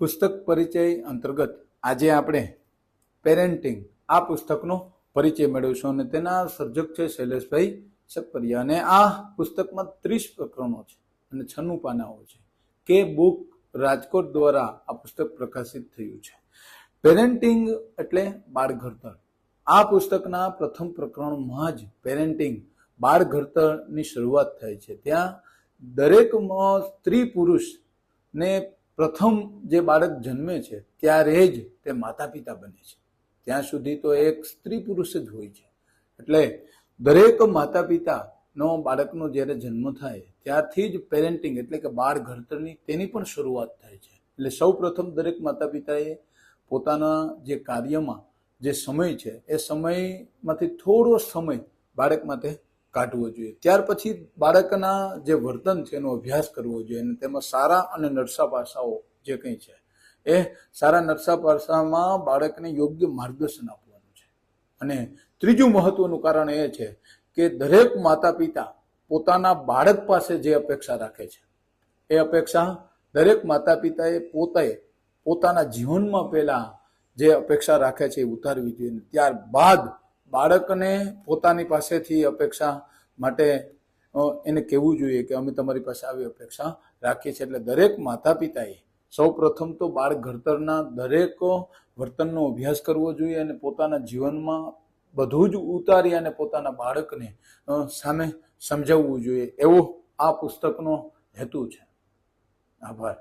પુસ્તક પરિચય અંતર્ગત આજે આપણે પેરેન્ટિંગ આ પુસ્તકનો પરિચય મેળવીશું અને તેના સર્જક છે શૈલેષભાઈ સકપરિયા અને આ પુસ્તકમાં ત્રીસ પ્રકરણો છે અને છન્નું પાનાઓ છે. કે બુક રાજકોટ દ્વારા આ પુસ્તક પ્રકાશિત થયું છે. પેરેન્ટિંગ એટલે બાળ ઘડતર આ પુસ્તકના પ્રથમ પ્રકરણમાં જ પેરેન્ટિંગ બાળ ઘડતરની શરૂઆત થાય છે. ત્યાં દરેક સ્ત્રી પુરુષ ને પ્રથમ જે બાળક જન્મે છે, ત્યારે જ તે માતા પિતા બને છે. ત્યાં સુધી તો એક સ્ત્રી પુરુષ જ હોય છે. એટલે દરેક માતા પિતાનો બાળકનો જ્યારે જન્મ થાય, ત્યારથી જ પેરેન્ટિંગ એટલે કે બાળ ઘડતરની તેની પણ શરૂઆત થાય છે. એટલે સૌ પ્રથમ દરેક માતા પિતાએ પોતાના જે કાર્યમાં જે સમય છે, એ સમયમાંથી થોડો સમય બાળક માટે કાઢવો જોઈએ. ત્યાર પછી બાળકના જે વર્તન છે એનો અભ્યાસ કરવો જોઈએ અને તેમાં સારા અને નરસા પાસાઓ જે કંઈ છે એ સારા નરસા પાસામાં બાળકને યોગ્ય માર્ગદર્શન આપવાનું છે. અને ત્રીજું મહત્વનું કારણ એ છે કે દરેક માતા પિતા પોતાના બાળક પાસે જે અપેક્ષા રાખે છે, એ અપેક્ષા દરેક માતા પિતાએ પોતે પોતાના જીવનમાં પહેલાં જે અપેક્ષા રાખે છે એ ઉતારવી જોઈએ ત્યારબાદ બાળકને પોતાની પાસેથી અપેક્ષા માટે એને કહેવું જોઈએ કે અમે તમારી પાસે આવી અપેક્ષા રાખીએ છીએ. એટલે દરેક માતા પિતાએ સૌ પ્રથમ તો બાળ ઘડતરના દરેક વર્તનનો અભ્યાસ કરવો જોઈએ અને પોતાના જીવનમાં બધું જ ઉતારી અને પોતાના બાળકને સામે સમજાવવું જોઈએ. એવો આ પુસ્તકનો હેતુ છે. આભાર.